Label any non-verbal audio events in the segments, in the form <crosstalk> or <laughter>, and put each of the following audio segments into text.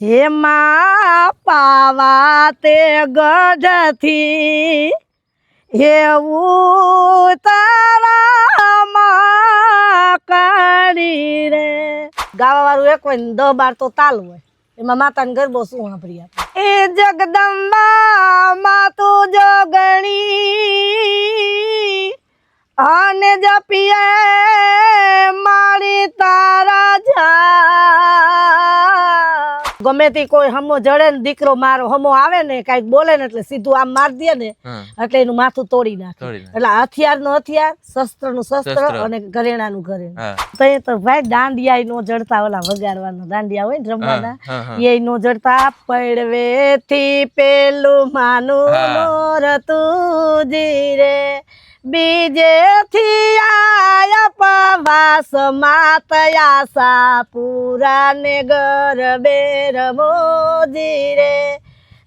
હેમાં પાવા તે ગઢથી, એવું તારા કરી રે. ગાવા વાળું એક હોય ને દહ બાર તો તાલ હોય. એમાં માતાને ગરબો શું વાપરી આપે? એ જગદંબા માં તું જોગણી. અને જપીએ મારી તારા જા ગમે તે કોઈ હમો જડે ને દીકરો મારો હમો આવે ને કંઈક બોલે ને એટલે સીધું આમ માર દે ને એટલે એનું માથું તોડી નાખે. એટલે હથિયારનું હથિયાર શસ્ત્રનું શસ્ત્ર. અને ઘરેણા. નું ઘરેણું તો એ તો ભાઈ દાંડિયા નો જડતા ઓલા વગાડવાનો દાંડિયા હોય ને રમવાના. એ નો જડતા પડવે થી પેલું માનું હા. નોરતું જીરે બીજે થી આયા પવાસ માતયા સાપુરા ને ગરબે રમોજી રે.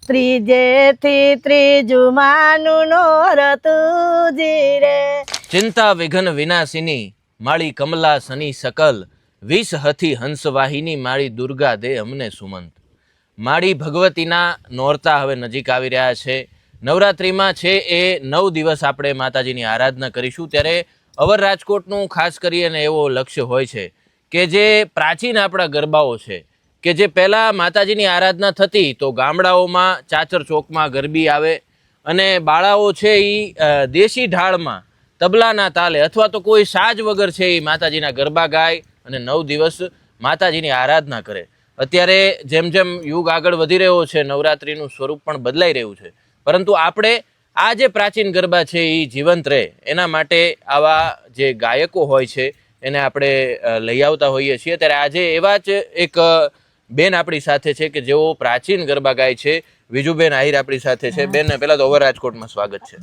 ત્રીજે થી ત્રીજું માનું નોરતું રે. ચિંતા વિઘન વિનાશિની માળી કમલા સની સકલ વીસ હથી હંસવાહિની માળી દુર્ગા દે અમને સુમંત. માળી ભગવતીના નોરતા હવે નજીક આવી રહ્યા છે. નવરાત્રિમાં છે એ નવ દિવસ આપણે માતાજીની આરાધના કરીશું. ત્યારે અવર રાજકોટનું ખાસ કરીને એવો લક્ષ્ય હોય છે કે જે પ્રાચીન આપણા ગરબાઓ છે, કે જે પહેલાં માતાજીની આરાધના થતી તો ગામડાઓમાં ચાચર ચોકમાં ગરબી આવે અને બાળાઓ છે એ દેશી ઢાળમાં તબલાના તાલે અથવા તો કોઈ સાજ વગર છે એ માતાજીના ગરબા ગાય અને નવ દિવસ માતાજીની આરાધના કરે. અત્યારે જેમ જેમ યુગ આગળ વધી રહ્યો છે, નવરાત્રિનું સ્વરૂપ પણ બદલાઈ રહ્યું છે. પરંતુ આપણે આ જે પ્રાચીન ગરબા છે એ જીવંત રહે. એના માટે આવા જે ગાયકો હોય છે એને આપણે લઈ આવતા હોઈએ છીએ. ત્યારે આજે એવા જ એક બેન આપણી સાથે છે કે જેઓ પ્રાચીન ગરબા ગાય છે. વિજુબેન આહિર આપણી સાથે છે. બેન પહેલાં તો ઓવર રાજકોટમાં સ્વાગત છે.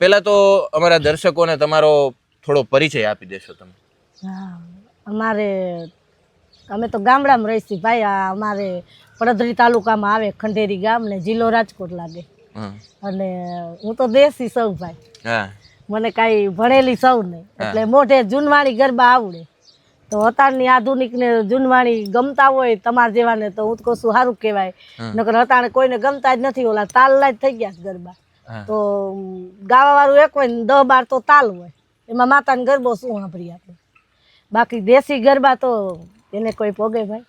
પહેલાં તો અમારા દર્શકોને તમારો થોડો પરિચય આપી દેશો તમે. હા અમારે અમે તો ગામડામાં રહીશું. ભાઈ અમારે પડદરી તાલુકામાં આવે ખંડેરી ગામ ને જિલ્લો રાજકોટ લાગે. અને હું તો દેશી સૌ ભાઈ. મને કાંઈ ભણેલી સૌ નહીં. એટલે મોઢે જૂનવાણી ગરબા આવડે. તો અત્યારની આધુનિક ને જૂનવાણી ગમતા હોય તમારા જેવાને તો હું તો કહું સારું કહેવાય. નકર અતાણે કોઈને ગમતા જ નથી ઓલા તાલના જ થઈ ગયા છે ગરબા. તો ગાવા વાળું એક હોય ને દહ બાર તો તાલ હોય. એમાં માતાને ગરબો શું સાંભળી આપણે? બાકી દેશી ગરબા તો એને કોઈ પોગે ભાઈ.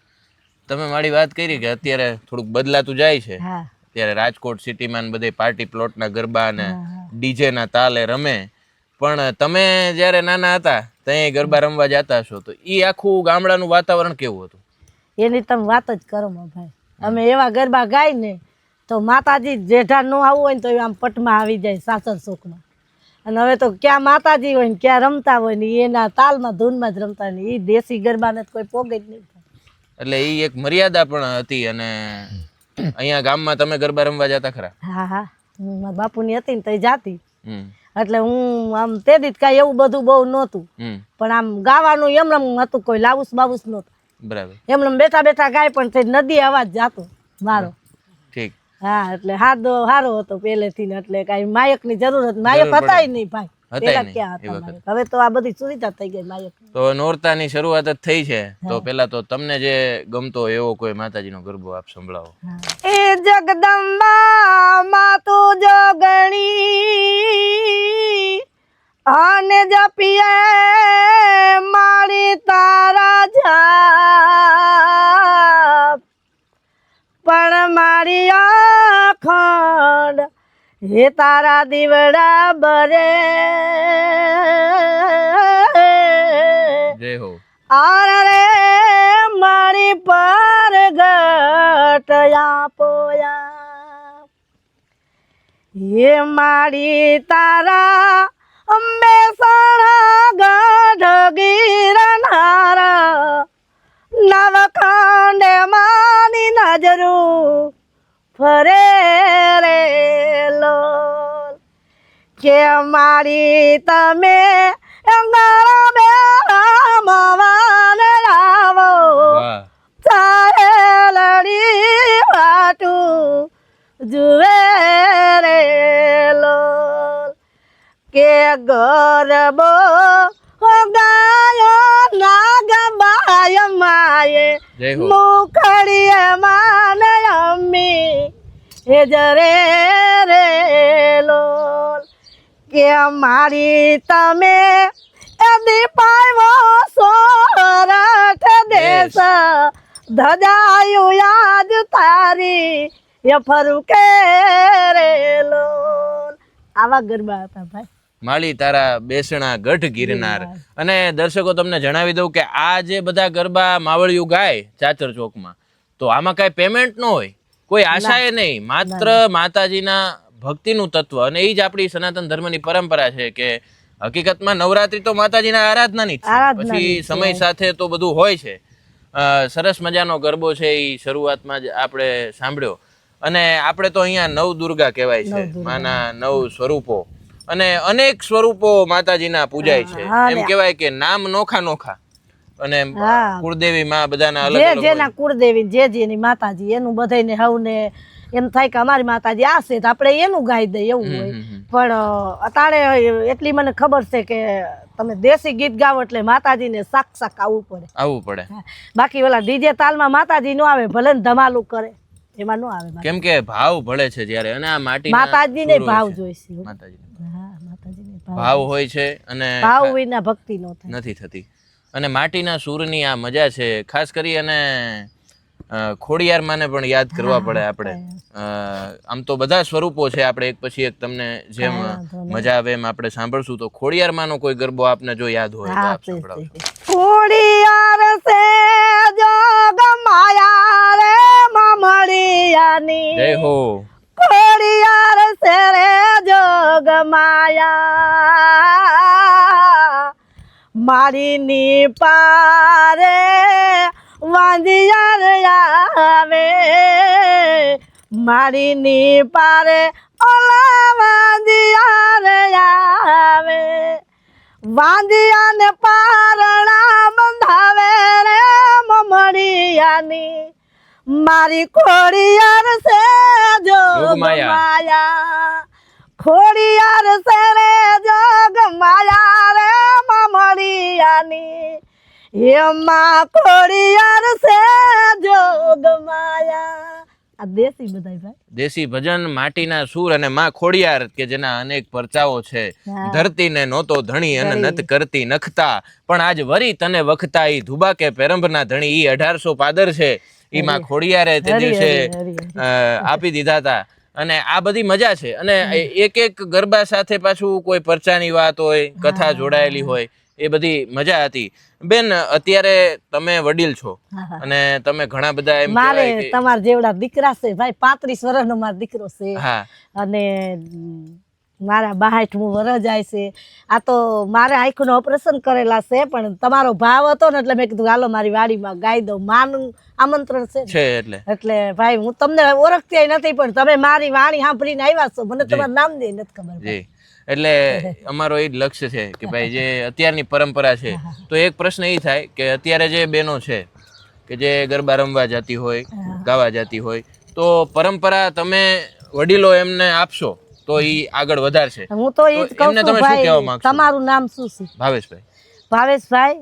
તમે મારી વાત કરી કે અત્યારે થોડુંક બદલાતું જાય છે. હા. ત્યારે રાજકોટ સિટીમાં બધે પાર્ટી પ્લોટના ગરબા અને હા. ડીજેના તાલે રમે. પણ તમે જ્યારે નાના હતા ત્યાં ગરબા રમવા જતા છો તો એ આખું ગામડાનું વાતાવરણ કેવું હતું? એની તમે વાત જ કરો ભાઈ. અમે એવા ગરબા ગાય ને તો માતાજી જેઠા ન આવવું હોય ને તો એ આમ પટમાં આવી જાય સાસર સુખમાં. અને હવે તો ક્યાં માતાજી હોય ને ક્યાં રમતા હોય ને એના તાલમાં ધૂનમાં જ રમતા હોય ને એ દેશી ગરબાને કોઈ પોગે જ નહીં. એટલે એ એક મર્યાદા પણ હતી અને અહીંયા ગામમાં તમે ગરબા રમવા જતા ખરા? હા હા. મારા બાપુની હતી ને તો જાતી. એટલે હું આમ તે દીધ કાંઈ એવું બધું બહુ નહોતું. પણ આમ ગાવાનું એમનેમ હતું કોઈ લાવુસ બાવુસ નહોતું. બરાબર. એમનેમ બેઠા બેઠા ગાય પણ તે નદી અવાજ જાતો મારો. ઠીક. હા એટલે હાદો હારો હતો પહેલેથી ને એટલે કાંઈ માયકની જરૂર હતી માયક હતા નહીં ભાઈ. નહીં હતા. માયક હવે તો આ બધી સુવિધા થઈ ગઈ માયક તો નોરતાની શરૂઆત જ થઈ છે. તો પેલા તો તમને જે ગમતો એવો કોઈ માતાજીનો ગરબો આપ સંભળાવો. એ જગદંબા માં તું જોગણી અને જપીએ મારી તારા જા પણ મારી અખંડ હે તારા દીવડા બરે. જય હો. આર રે મારી પર ગટયા પોયા હે મારી તારા અંબે સણા ગઢ ગીરનારા નવખંડે માની નજરું ફરે રે. કે મારી તમે આવો વાહ. લડી વાટું જુએ રે લોલ. કે ગરબો ગાયો ના ગબાય માયે. જય હો. મુખ ખોડીએ માને અમ્મી હે જરે કે મારી તમે એની પાયો સોરઠ દેશ. ધજાયું યાદ તારી એ ફરું કે રે આવા ગરબા હતા ભાઈ. માળી તારા બેસણા ગઢ ગિરનાર. અને દર્શકો તમને જણાવી દઉં કે આ જે બધા ગરબા માવળિયું ગાય ચાચર ચોકમાં તો આમાં કાંઈ પેમેન્ટ ન હોય. કોઈ આશાએ નહીં. માત્ર માતાજીના ભક્તિનું તત્વ અને એ જ આપણી સનાતન ધર્મની પરંપરા છે કે હકીકતમાં નવરાત્રી તો માતાજીના આરાધનાની જ છે. પછી સમય સાથે તો બધું હોય છે. સરસ મજાનો ગરબો છે એ શરૂઆતમાં જ આપણે સાંભળ્યો. અને આપણે તો અહીંયા નવ દુર્ગા કહેવાય છે માના નવ સ્વરૂપો. અને અનેક સ્વરૂપો માતાજીના પૂજાય છે. એમ કહેવાય કે નામ નોખા નોખા. અને કુળદેવી માં બધાના અલગ જેના કુળદેવી જે જેની માતાજી એનું બધાને હવને એમ થાય કે અમારી માતાજી આ છે તો આપણે એનું ગાઈ દઈએ એવું હોય. પણ અ, એટલી મને ખબર છે કે તમે દેશી ગીત ગાવ એટલે માતાજીને શાક શાક આવવું પડે. આવવું પડે. બાકી ઓલા ડીજે તાલમાં માતાજી નો આવે ભલે ને ધમાલું કરે એમાં નો આવે કેમ કે ભાવ ભળે છે જ્યારે અને આ માટી માતાજીને ભાવ જોઈશે માતાજીને હા માતાજીને ભાવ ભાવ હોય છે અને ભાવ વિના ભક્તિ નો થાય. નથી થતી. અને માટીના સૂરની આ મજા છે ખાસ કરી અને અ, ખોડિયાર માને પણ યાદ કરવા પડે આપણે. આમ તો બધા સ્વરૂપો છે આપણે એક પછી એક તમને જેમ મજા આવે એમ આપણે સાંભળશું. તો ખોડિયાર માનો કોઈ ગરબો આપને જો યાદ હોય તો આપ સંભળાવજો. કુડિયાર સે જોગ માયા રે મમડિયાની જય હો. ખોડિયાર સે રે જોગ માયા મારી ની પારે વાંધિયાર આવે મારી ની પારે ઓલા વાંધિયાર આવે વાંધિયાને પારણા બંધાવે રે મમડિયાની મારી ખોડિયાર છે જોગમાયા. માયા ખોડિયાર છે રે જોગ એમાં ખોડિયાર છે જોગ માયા. આ દેશી બધાય ભાઈ. દેશી ભજન માટીના સૂર અને માં ખોડિયાર કે જેના અનેક પરચાઓ છે. ધરતીને નોતો ધણી અને નત કરતી નખતા. પણ આજ વરી તને વખતા ઈ ધુબા કે પેરંભના ધણી ઈ અઢારસો પાદર છે. ઈ માં ખોડિયારે તે દિવસે આપી દીધા હતા અને આ બધી મજા છે. અને એક એક ગરબા સાથે પાછું કોઈ પરચાની વાત હોય કથા જોડાયેલી હોય એ બધી મજા હતી. બેન અત્યારે તમે વડીલ છો. અને તમે ઘણા બધા એમ મારે તમારા જેવડા દીકરા છે ભાઈ પાંત્રીસ વર્ષનો મારો દીકરો છે. હા. અને મારા બાહાઠમું વરસ જાય છે. આ તો મારે આંખનું ઓપરેશન કરેલા છે પણ તમારો ભાવ હતો ને એટલે મેં કીધું હાલો મારી વાડીમાં ગાઈ દઉં માનું આમંત્રણ છે એટલે. એટલે ભાઈ હું તમને ઓળખતી નથી પણ તમે મારી વાણી સાંભળીને આવ્યા છો. મને તમારું નામ દે નથી ખબર એટલે <laughs> અમારો એ જ લક્ષ્ય છે કે ભાઈ જે <laughs> અત્યારની પરંપરા છે. તો એક પ્રશ્ન એ થાય કે અત્યારે જે બહેનો છે કે જે ગરબા રમવા જતી હોય ગાવા જતી હોય તો પરંપરા તમે વડીલો એમને આપશો તો એ આગળ વધારશે. હું તો એ જ કહું છું ભાઈ તમારું નામ શું છે? ભાવેશભાઈ. ભાવેશભાઈ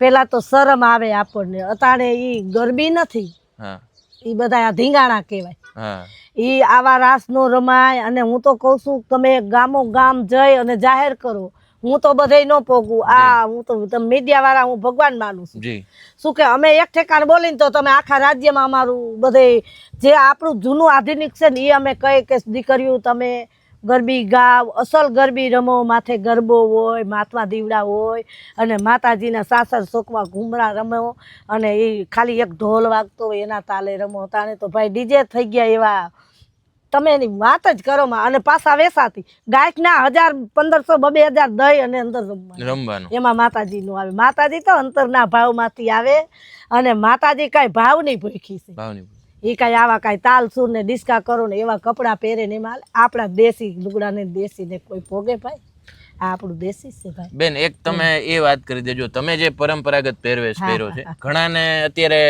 પેલા તો શરમ આવે આપણને. અતાણે ઈ ગરબી નથી. હા. ઈ બધા ધીંગાણા કહેવાય. હા. ઈ આવા રાસ નો રમાય અને હું તો કહું છું તમે ગામો ગામ જઈ અને જાહેર કરો. હું તો બધે ન પોગું આ હું તો મીડિયા વાળા હું ભગવાન માનું છું. શું કે અમે એક ઠેકાણ બોલીને તો તમે આખા રાજ્યમાં અમારું બધે જે આપણું જૂનું આધુનિક છે ને એ અમે કઈ કે દીકરીઓ તમે ગરબી ગાવ. અસલ ગરબી રમો માથે ગરબો હોય માથમાં દીવડા હોય અને માતાજીના સાસર શોકમાં ઘૂમરા રમો અને એ ખાલી એક ઢોલ વાગતો હોય એના તાલે રમો. તાણે તો ભાઈ ડીજે થઈ ગયા એવા તમે એની વાત જ કરો માં અને પાછા વેસાતી ગાયકના હજાર પંદરસો બબે હજાર દઈ અને અંદર રમવા રમવાનું. એમાં માતાજીનું આવે. માતાજી તો અંતરના ભાવમાંથી આવે અને માતાજી કઈ ભાવ નહીં ભૂખી છે. એ કઈ આવા કઈ તાલ સુર ને ડિસ્કા કરો ને એવા કપડાં પહેરે ને એમાં. આપણા દેશી લુગડા ને દેશી ને કોઈ ભોગે ભાઈ. આ આપણું દેશી છે ભાઈ. બેન એક તમે એ વાત કરી દેજો. તમે જે પરંપરાગત પહેરવેશ પહેર્યો છે ઘણાને અત્યારે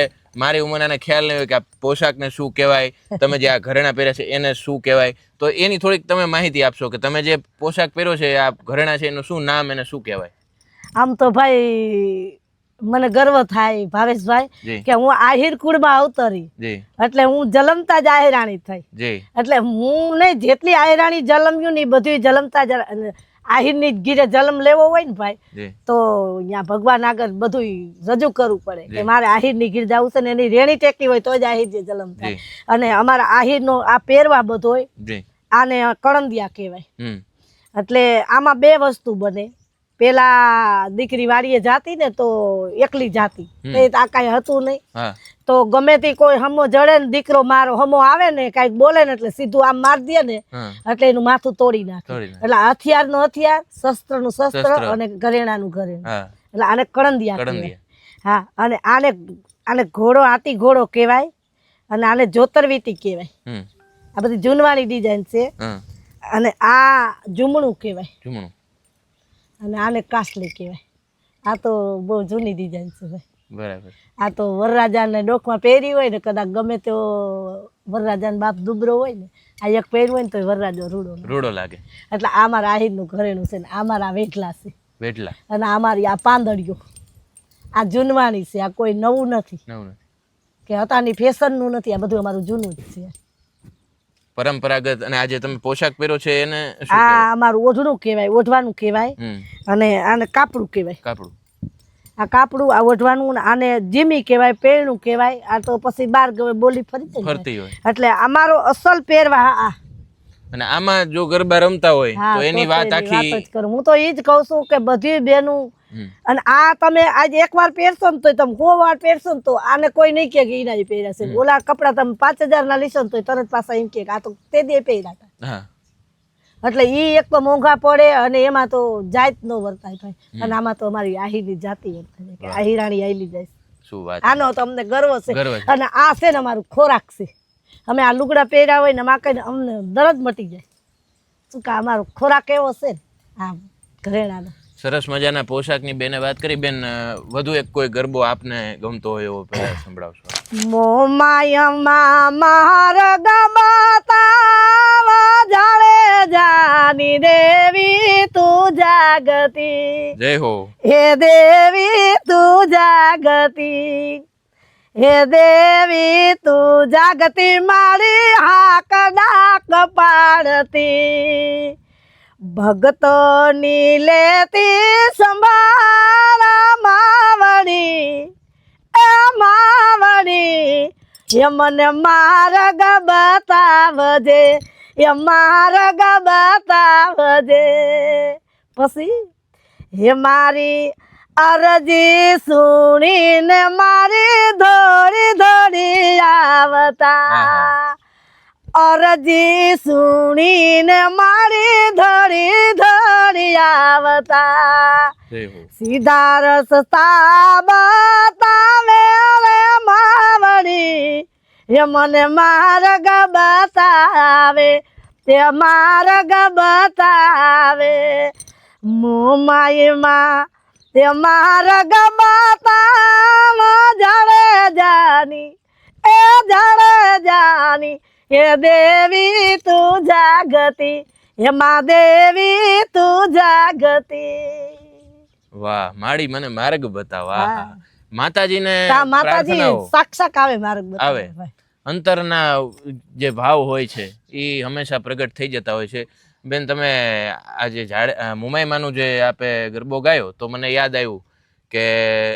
મારી ઉંમરના ખ્યાલ નહીં હોય કે આ પોશાકને શું કહેવાય તમે જે આ ઘરેણા પહેર્યા છે એને શું કહેવાય. તો એની થોડીક તમે માહિતી આપશો કે તમે જે પોશાક પહેર્યો છે આ ઘરેણા છે એનું શું નામ એને શું કહેવાય? આમ તો ભાઈ મને ગર્વ થાય ભાવેશભાઈ કે હું આહિર કુળમાં અવતરી. એટલે હું જલમતા જ આહિરાણી થઈ. એટલે હું ને જેટલી આહિરાણી જલમ્યું ને બધું જલમતા જ આહિરની ગીરે જલમ લેવો હોય ને ભાઈ તો અહીંયા ભગવાન આગળ બધું રજૂ કરવું પડે કે મારે આહિરની ગીર જવું છે ને એની રેણી ટેકી હોય તો જ આહિર જે જલમ થાય. અને અમારા આહિરનો આ પહેરવા બધો હોય આને કળંદિયા કહેવાય. એટલે આમાં બે વસ્તુ બને. પેલા દીકરી વાડીએ જાતી ને તો એકલી જાતી. એ આ કઈ હતું નહીં. તો ગમે તે કોઈ હમો જડે ને દીકરો મારો હમો આવે ને કંઈક બોલે ને એટલે સીધું આમ માર દે ને એટલે એનું માથું તોડી નાખે. એટલે હથિયારનું હથિયાર શસ્ત્રનું શસ્ત્ર. અને ઘરેણું. હા. એટલે આને કળંદિયા. હા અને આને આને ઘોડો આતી ઘોડો કહેવાય અને આને જોતરવીતી કહેવાય. આ બધી જૂનવાણી ડિઝાઇન છે. અને આ જુમણું કહેવાય. જુમણું. અને આને કાસલી કહેવાય. આ તો બહુ જૂની ડિઝાઇન છે ભાઈ. બરાબર. આ તો વરરાજાને ડોકમાં પહેરી હોય ને કદાચ ગમે તેવો વરરાજાનો બાપ દુબરો હોય ને આ એક પહેર્યું હોય ને તો વરરાજો રૂડો રૂડો લાગે. એટલે આ મારા આહિરનું ઘરેણું છે ને આ મારા વેઠલા છે. વેટલા અને આ મારી આ પાંદડીઓ. આ જૂનવાણી છે આ કોઈ નવું નથી. નવું નથી. કે હતાની ફેશનનું નથી આ બધું અમારું જૂનું જ છે. પરંપરાગત અને આજે તમે પોશાક પહેરો છે એને આ અમારું ઓઢણું કહેવાય ઓઢવાનું કહેવાય અને આને કાપડું કહેવાય. કાપડું. આ કાપડું આ ઓઢવાનું આને જીમી કહેવાય પેરણું કહેવાય આ તો પછી બાર ગમે બોલી ફરી ફરતી હોય. એટલે અમારો અસલ પહેરવા આ. અને આમાં જો ગરબા રમતા હોય તો એની વાત આખી હું તો એ જ કહું છું કે બધી બેનું અને આ તમે આજે એકવાર પહેરશો ને તો તમે સો વાર પહેરશો ને તો આને કોઈ નહીં કે એના પહેર્યા છે. ઓલા કપડા તમે પાંચ હજારના લેશો ને તો તરત પાછા એમ કે આ તો તે દે પહેર્યા હતા. એટલે ઈ એક તો મોંઘા પડે અને એમાં તો જાત નો વર્તાય ભાઈ. અને આમાં તો અમારી આહીની જાતિ વર્તાય આહિરાણી આયલી જાય શું વાત આનો તો અમને ગર્વ છે. અને આ છે ને અમારું ખોરાક છે. અમે આ લુગડા પહેર્યા હોય ને એમાં કહીને અમને દરદ મટી જાય. શું કે અમારો ખોરાક એવો છે ને આ ઘરેણાનો. સરસ મજાના પોશાકની બેને વાત કરી. બેન વધુ એક કોઈ ગરબો આપને ગમતો હોય એવો પહેલા સંભળાવશો. મોમાયમાં માર ગમતા જાણે જાની દેવી તું જાગતી. જય હો. હે દેવી તું જાગતી. હે દેવી, તું જાગતી મારી હાક ડાક પાડતી. ભગતોની લેતી સંભાળ માવણી, એ માવણી એ મને માર્ગ બતાવજે, એ માર્ગ બતાવજે. પછી, હે મારી અરજી સુણીને મારી ધોરી ધોરી આવતા. અરજી સુણીને મારી ધોરી ધોરી આવતા. સીધા રસ્તા બતાવે રે માવડી. એ મને માર્ગ બતાવે તે માર્ગ બતાવે. મુમાઈમાં તે જડે જાની એ જાણે જાની એ દેવી તું જાગતી હે માં દેવી તું જાગતી. વાહ માડી મને માર્ગ બતાવ માતાજી આહા. માતાજીને માતાજી સાક્ષાત આવે માર્ગ બતાવે આવે. અંતરના જે ભાવ હોય છે એ હંમેશા પ્રગટ થઈ જતા હોય છે. બેન તમે આજે ઝાડ મુંબઈમાંનું જે આપે ગરબો ગાયો તો મને યાદ આવ્યું કે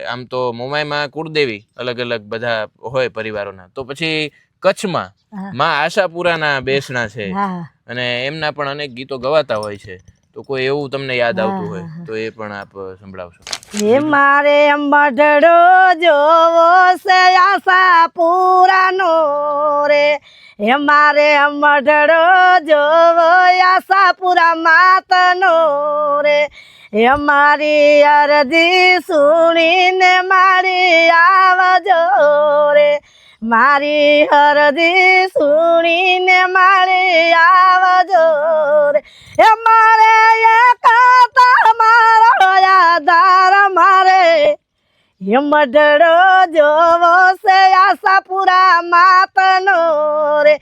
આમ તો મુંબઈમાં કુળદેવી અલગ અલગ બધા હોય પરિવારોના. તો પછી કચ્છમાં. માં આશાપુરાના બેસણા છે અને એમના પણ અનેક ગીતો ગવાતા હોય છે. તો કોઈ એવું તમને યાદ આવતું હોય તો એ પણ આપ સંભળાવશો. હે મારે અંબાઢડો જોવો સે આશા પુરાનો રે. હે મારે મઢડો જોવો આશા પુરા માતનો રે. હે મારી અરજી સુણીને મારી આવજો રે. મારી હરદી સુણીને મારી આવજો રે. એ મારે એક મારો આધાર મારે. હિમડડો જોવો છે આશાપુરા માતનો રે.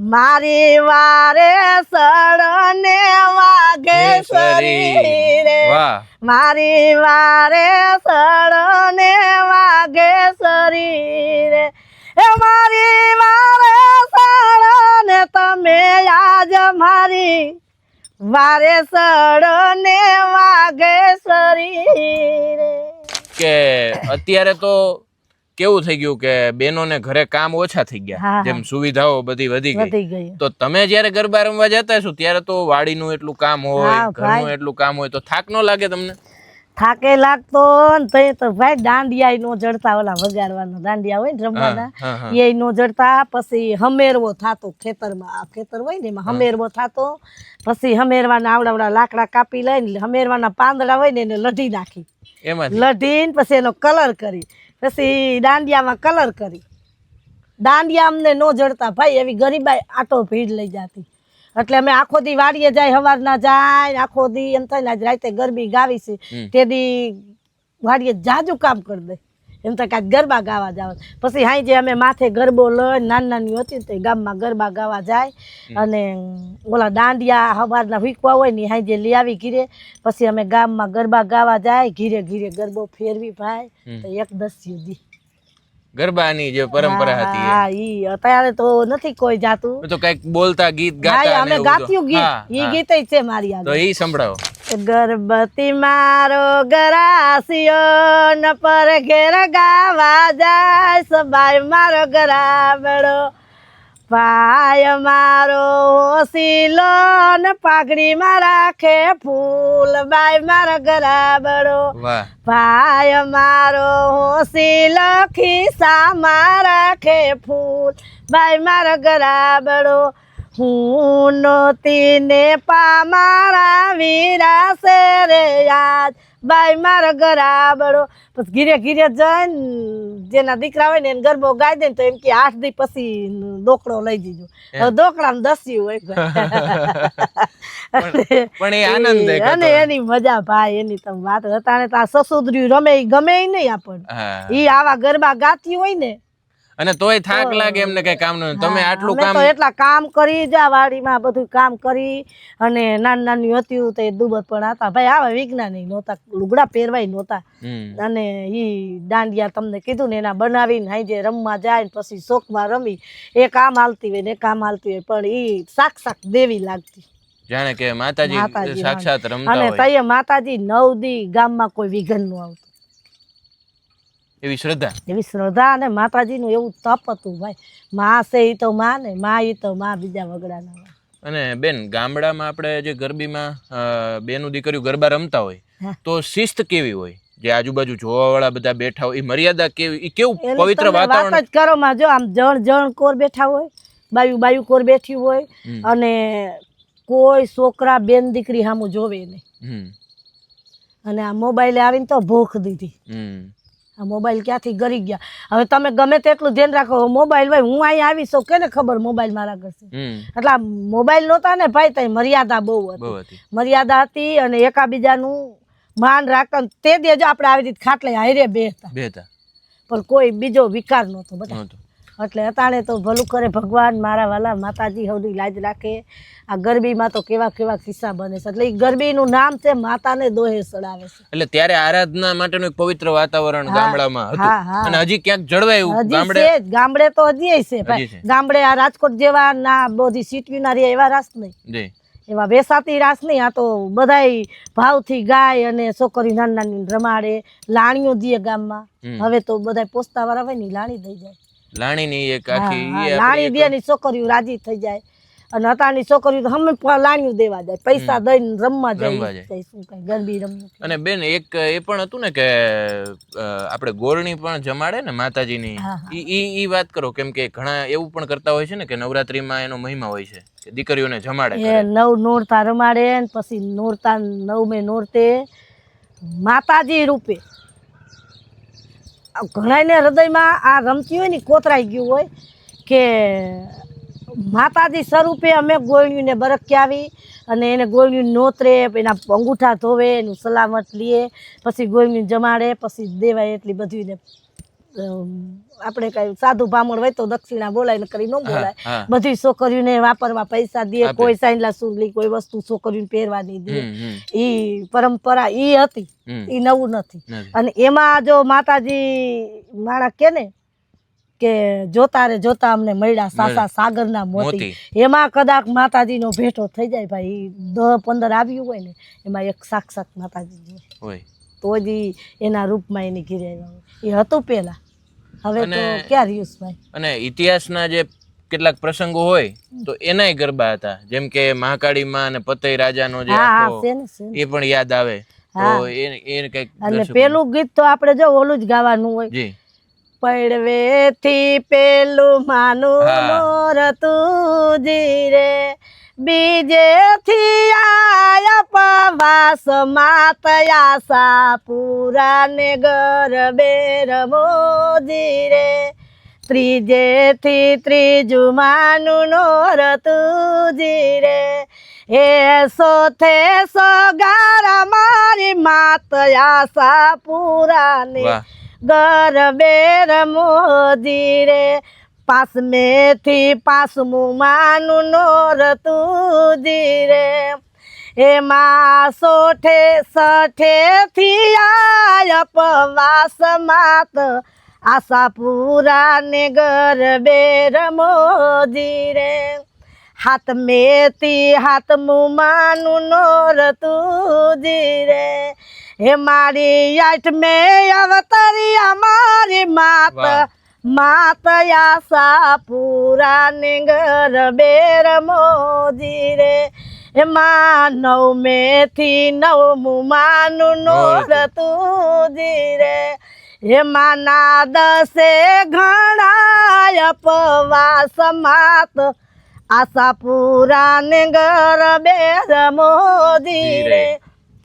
મારી વારે સળને વાઘેશ્વરી રે. વાહ. મારી વારે સડને વાગે શરીરે એ મારી વારે સળને તમે આજ મારી વારે સળને વાગે શરીર. કે અત્યારે તો કેવું થઈ ગયું કે બેનોને ઘરે કામ ઓછા થઈ ગયા. જેમ સુવિધાઓ બધી વધી ગઈ. તો તમે જ્યારે ગરબા રમવા જતા છો ત્યારે તો વાડીનું એટલું કામ હોય ઘરનું એટલું કામ હોય તો થાક ન લાગે તમને? થાકે લાગતો ને તઈ તો ભાઈ દાંડિયા નો જડતા ઓલા વગાડવાનો દાંડિયા હોય ને રમવાના. એ નો જડતા પછી હમેરવો થાતો ખેતરમાં આ ખેતર હોય ને એમાં હમેરવો થાતો પછી હમેરવાના આવડાવડા લાકડા કાપી લઈને હમેરવાના પાંદડા હોય ને એને લઢી નાખી. લઢીને પછી એનો કલર કરી પછી દાંડિયામાં કલર કરી. દાંડિયા અમને નો જડતા ભાઈ એવી ગરીબાઈ આટો ભીડ લઈ જતી. એટલે અમે આખો દી વાડીએ જાય હવારના જાય આખો દી એમ થાય ને આજ રાતે ગરબી ગાવી છે. તે દી વાડીએ જાજુ કામ કરી દે. એમ તો કાંઈક ગરબા ગાવા જાવ. પછી હાઈ જે અમે માથે ગરબો લઈને નાની નાની હતી તો તે ગામમાં ગરબા ગાવા જાય. અને ઓલા દાંડિયા હવારના વીકવા હોય ને હાઈ જે લઈ આવી ઘીરે. પછી અમે ગામમાં ગરબા ગાવા જાય ઘીરે ઘીરે ગરબો ફેરવી ભાઈ. તો એક દસ્યું દી. ગરબાની જે પરંપરા હતી હા ઈ અત્યારે તો નથી કોઈ જાતું. તો કંઈક બોલતા ગીત ગાતા અમે ગાત્યું ગીત. ઈ ગીત જ છે મારી તો આગળ. ઈ સંભળાવો. ગરબતી મારો ગરાસિયો ન પર ઘેર ગાવા જાય. સબાઈ મારો ગરાબડો પાય મારો ઓસીલો ને પાઘડીમાં રાખે ફૂલ બાઈ મારા ગરાબડો. ભાઈ મારો હોસી લખી સામા રાખે ફૂલ ભાઈ મારા ગરાબડો. હું નોતી ને પા મારા વીરા રે યાદ. ભાઈ મારો બળો પછી ઘીરે ઘીરે જઈને જેના દીકરા હોય ને એને ગરબો ગાઈ દે ને તો એમ કે આઠ દી પછી દોકડો લઈ દીજો હવે દોકડામાં દસ્યું હોય <laughs> અને એની મજા ભાઈ એની તમે વાત. હતા ને આ સસુદર્યું રમે ગમે નહીં આપણને. એ ઈ આવા ગરબા ગાતી હોય ને અને તોય થાક લાગે એમને કઈ કામનું તમે આટલું કામ એટલા કામ કરી જા વાડીમાં બધું કામ કરી અને નાની નાની હતી તો એ દુબત પણ હતા. ભાઈ આવા વિજ્ઞાની નહોતા લુગડા પહેરવાય નહોતા. અને ઈ દાંડિયા તમને કીધું ને એના બનાવીને હાઈ જે રમવા જાય ને પછી શોખમાં રમી. એ કામ હાલતી હોય ને કામ હાલતી હોય પણ ઈ શાક દેવી લાગતી. જાણે કે માતાજી સાક્ષાત રમતા અને હોય. તઈએ માતાજી નવ દી ગામમાં કોઈ વિઘનનું આવતું. એવી શ્રદ્ધા? એવી શ્રદ્ધા અને માતાજીનું એવું તપ હતું ભાઈ. માં છે એ તો માં ને માં એ તો માં બીજા વગડાના અને બેન ગામડામાં આપણે જે ગરબીમાં બેનું દીકરીઓ ગરબા રમતા હોય તો શિસ્ત કેવી હોય? જે આજુબાજુ જોવાવાળા બધા બેઠા હોય એ મર્યાદા કેવી એ કેવું પવિત્ર વાતાવરણ વાત જ કરો માં જો આમ જણ જણ કોર બેઠા હોય બાયુ બાયુ કોર બેઠી હોય અને કોઈ છોકરા બેન દીકરી સામું જોવે નહીં. અને આ મોબાઈલે આવીને તો ભૂખ દીધી. આ મોબાઈલ ક્યાંથી ગરી ગયા? હવે તમે ગમે તેટલું ધ્યાન રાખો મોબાઈલ ભાઈ હું અહીંયા આવી છું કેને ખબર મોબાઈલ મારા કરશે? એટલે મોબાઈલ નહોતા ને ભાઈ તઈ મર્યાદા બહુ હતી. મર્યાદા હતી અને એકાબીજાનું માન રાખતા તે દેજો આપણે આવી રીતે ખાટલે હારે બેસતા બેતા પણ કોઈ બીજો વિકાર નહોતો બધા એટલે અતાળે તો ભલું કરે ભગવાન મારા વાલા માતાજી હવની લાજ રાખે. આ ગરબીમાં તો કેવા કેવા કિસ્સા બને છે. એટલે એ ગરબીનું નામ છે માતાને દોહે સડાવે છે. એટલે ત્યારે આરાધના માટેનું એક પવિત્ર વાતાવરણ ગામડામાં હતું. અને હજી ક્યાંક જળવાય ગામડે? ગામડે તો હજી છે. ગામડે આ રાજકોટ જેવા ના બધી સિટીના ના રહ્યા એવા રાસ નહીં. એવા વેસાતી રાસ નહીં આ તો બધાય ભાવથી ગાય અને છોકરી નાની નાની રમાડે લાણીઓ દીએ ગામમાં. હવે તો બધા પોસ્તા વાળા હોય ને લાણી દઈ જાય. લાણીની એક આખી લાણી આપણી દે ની છોકરીઓ રાજી થઈ જાય. અને અતારની છોકરીઓ તો હમે લાણીઓ દેવા જાય. પૈસા દઈને રમવા જાય. શું કઈ ગરબી રમવું અને બેન એક એ પણ હતું ને કે આપણે ગોરણી પણ જમાડે ને માતાજીની. ઈ ઈ વાત કરો. કેમ કે ઘણા એવું પણ કરતા હોય છે ને કે નવરાત્રીમાં એનો મહિમા હોય છે કે દીકરીઓને જમાડે એ નવ નોરતા રમાડે પછી નોરતા નવમે નોરતે માતાજી રૂપે ઘણાયને હૃદયમાં આ રમતી હોય ને કોતરાઈ ગયું હોય કે માતાજી સ્વરૂપે અમે ગોળીઓને બરક્યાવી અને એને ગોળીઓ નોતરે, એના અંગૂઠા ધોવે, એનું સલામત લઈએ પછી ગોળીઓ જમાડે, પછી દેવાય એટલી બધી એને આપણે કઈ સાધુ બ્રાહ્મણ હોય તો દક્ષિણા બોલાય ને કરી ન બોલાય. બધી છોકરીઓને વાપરવા પૈસા દે કોઈ સાંજલા સુરલી કોઈ વસ્તુ છોકરીઓને પહેરવાની દે. ઈ પરંપરા ઈ હતી. ઈ નવું નથી. અને એમાં જો માતાજી માણા કે ને કે જોતા રે જોતા અમને મળ્યા સાસા સાગરના મોતી. એમાં કદાચ માતાજીનો ભેટો થઈ જાય ભાઈ. દસ પંદર આવ્યું હોય ને એમાં એક સાક્ષાત માતાજી હોય. તો જ એના રૂપમાં એની ઘીરે આવ્યા એ હતું પેલા હવે તો અને- ક્યાં રહ્યું ભાઈ? અને ઇતિહાસના જે કેટલાક પ્રસંગો હોય તો એનાય ગરબા હતા. જેમ કે મહાકાળી માં અને પતઈ રાજાનો જે હા હા આખો છે ને છે ને. એ પણ યાદ આવે. તો એ એ કંઈક અને દર્શકો- પેલું ગીત તો આપણે જો ઓલું જ ગાવાનું હોય. જી. પડવેથી પેલું માનું હા. નોરતું રે. બીજેથી આયા પવાસ માતયા સાપુરા ને ગરબે રમોજી રે. ત્રીજેથી ત્રીજું માનું નોરતું રે. એ સોથે સોગારા મારી માતયા સાપુરા ને ગરબે રમોજી રે. પાસ મેથી પાસમું માનું તુજી રે. એમાં સોઠે સઠેથી આય પવાસ માત. આશાપુરા ને ગરબે મોજી રે. હાથ મેથી હાથ મુમાનું તુજી રે. હે મારી આઠ મે અવતરી અમારી માત. વાહ. સાપુરા ને ઘર બેર મોજી રે. એમાં માં નવ મેથી નવ નવમું નોર તુજી રે. એમાં ના દસે ઘણા અપવાસ માત. આશાપુરા ને ઘર બેર મોજી રે.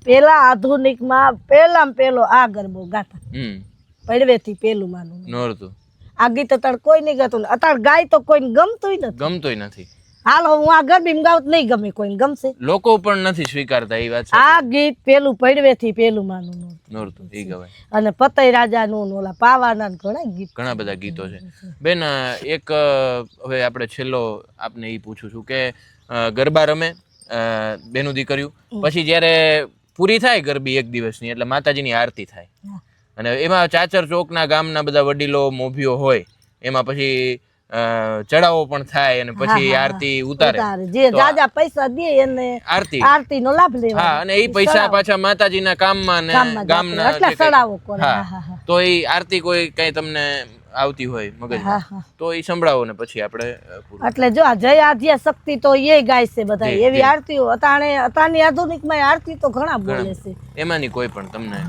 પેલા આધુનિકમાં પેલા પેલો આ ગરબો ગાતા. પડવેથી પેલું માનું. નોરતું. આ ગીત અત્યારે કોઈ નહીં ગાતું ને. અત્યારે ગાય તો કોઈને ગમતું નથી. ગમતું નથી. હાલ હું આ ગરબી ગાવત નહીં ગમે કોઈને ગમશે. લોકો પણ નથી સ્વીકારતા એ વાત આ ગીત પેલું પડવેથી પેલું માનું નોરતું એ ગવાય. અને પતઈ રાજા નું ઓલા પાવાના ઘણા ગીત. ઘણા બધા ગીતો છે. બેન એક હવે આપણે છેલ્લો આપને એ પૂછું છું કે ગરબા રમે બેનું દીકરીયું. પછી જ્યારે પૂરી થાય ગરબી એક દિવસની એટલે માતાજીની આરતી થાય. અને એમાં ચાચર ચોકના ગામના બધા વડીલો મોભીઓ હોય એમાં પછી ચડાવો પણ થાય અને પછી. આરતી ઉતારે. જે જાજા પૈસા દે એને આરતી. આરતી નો લાભ લેવાનો. હા અને એ પૈસા પાછા માતાજીના કામમાં ને ગામના એટલે ચડાવો કરે. હા. તો એ આરતી કોઈ કઈ તમને આવતી હોય મગજ મગજમાં તો એ સંભળાવો ને પછી આપણે એટલે જો આ જય આદ્ય શક્તિ તો એ ગાય છે બધા એવી. આરતીઓ અતાણે અતાની આધુનિકમાં આરતી તો ઘણા બોલે છે એમાંની કોઈ પણ તમને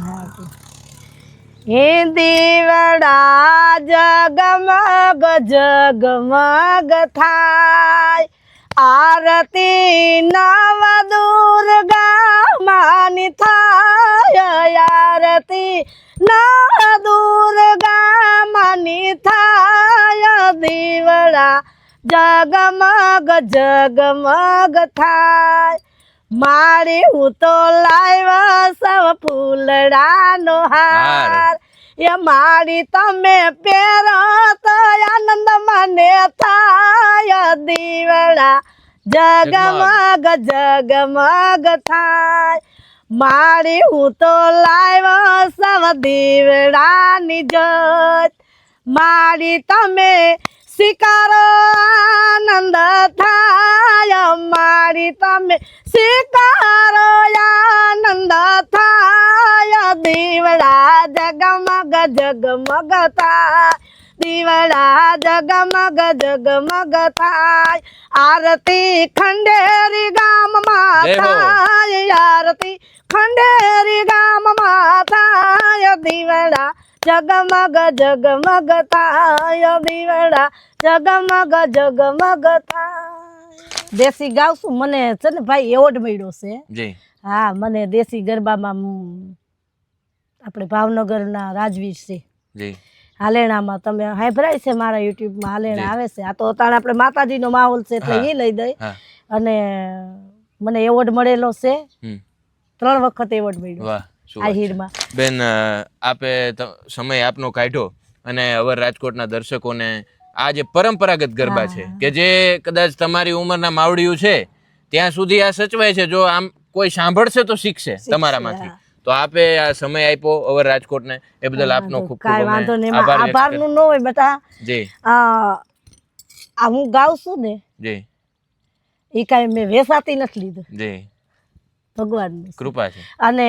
હે દીવડા જગમગ જગમગ થાય. આરતી નવ દુર્ગા માની થાય. આરતી નવ દુર્ગા માની થાય. દીવડા જગમગ જગમગ થાય. મારી હું તો લાવ્યા સવ ફૂલડાનો હાર. એ મારી તમે પહેરો તો આનંદ મને થાય. દીવડા જગમગ જગમગ થાય. મારી હું તો લાવ્યો સવ દીવડાની જોત. મારી તમે સ્વીકારો તમે સ્વીકારો આનંદ થાય દીવડા જગમગ જગમગ થાય દીવડા જગમગ જગમગ થાય આરતી ખંડેરી ગામમાં જય હો. થાય આરતી ખંડેરી ગામમાં થાય દીવડા જગમગ જગમગ થાય દીવડા જગમગ જગમગ દેશી ગાવશું મને છે ને ભાઈ એવોર્ડ મળ્યો છે. હા મને દેશી ગરબામાં આપણે ભાવનગરના રાજવીર છે. હાલેણામાં તમે હાઈભરાય છે મારા યુટ્યુબમાં હાલેણા આવે છે. આ તો અતાણે આપણે માતાજીનો માહોલ છે એટલે. એ લઈ દઈ. અને મને એવોર્ડ મળેલો છે. ત્રણ વખત એવોર્ડ મળ્યો આ હીડમાં બેન આપે સમય આપનો કાઢ્યો અને અવર રાજકોટના દર્શકોને આ જે પરંપરાગત ગરબા છે કે જે કદાચ તમારી ઉંમરના માવડિયું છે ત્યાં સુધી આ સચવાય છે. જો આમ કોઈ સાંભળશે તો શીખશે તમારામાંથી. તો આપે આ સમય આપ્યો અવર રાજકોટને. એ બદલ આપનો ખૂબ ખૂબ વાંધો નહીં. આભારનું ન હોય બેટા જી. આ આ હું ગાઉં છું ને જી. એ કાંઈ મેં વેસાતી નથી લીધું. જી. ભગવાનનું કૃપા છે. અને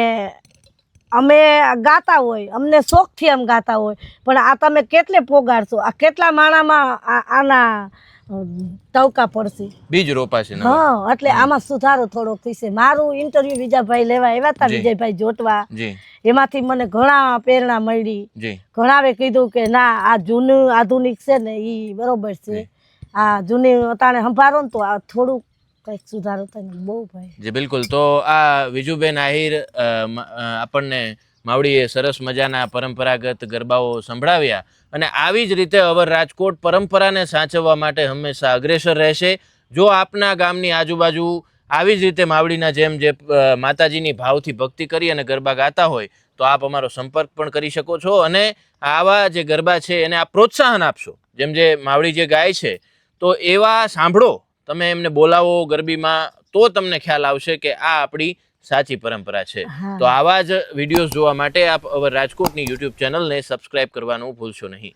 અમે ગાતા હોય અમને શોખથી આમ ગાતા હોય. પણ આ તમે કેટલે પોગાડશો? આ કેટલા માણામાં આના તવકા પડશે? બીજ રોપાશે. હા એટલે આમાં સુધારો થોડોક થશે. મારું ઇન્ટરવ્યુ બીજા ભાઈ લેવા આવ્યા હતા વિજયભાઈ જોટવા. એમાંથી મને ઘણા પ્રેરણા મળી. જી. ઘણાવે કીધું કે ના આ જૂનું આધુનિક છે ને એ બરોબર છે. આ જૂની અતાણે સંભાળો ને તો આ થોડુંક કંઈક સુધારો થાય બહુ ભાઈ. જી, બિલકુલ. તો આ વિજુબેન આહિર આપણને માવડીએ સરસ મજાના પરંપરાગત ગરબાઓ સંભળાવ્યા અને આવી જ રીતે અવર રાજકોટ પરંપરાને સાચવવા માટે હંમેશા અગ્રેસર રહેશે. જો આપના ગામની આજુબાજુ આવી જ રીતે માવડીના જેમ જે માતાજીની ભાવથી ભક્તિ કરી અને ગરબા ગાતા હોય, તો આપ અમારો સંપર્ક પણ કરી શકો છો અને આવા જે ગરબા છે એને આપ પ્રોત્સાહન આપશો. જેમ જે માવડી જે ગાય છે, તો એવા સાંભળો. તમે એમને બોલાવો ગરબીમાં તો તમને ખ્યાલ આવશે કે આ આપણી સાચી પરંપરા છે. તો આવા જ વિડીયોઝ જોવા માટે આપ અવર રાજકોટની યુટ્યુબ ચેનલને સબસ્ક્રાઇબ કરવાનું ભૂલશો નહીં.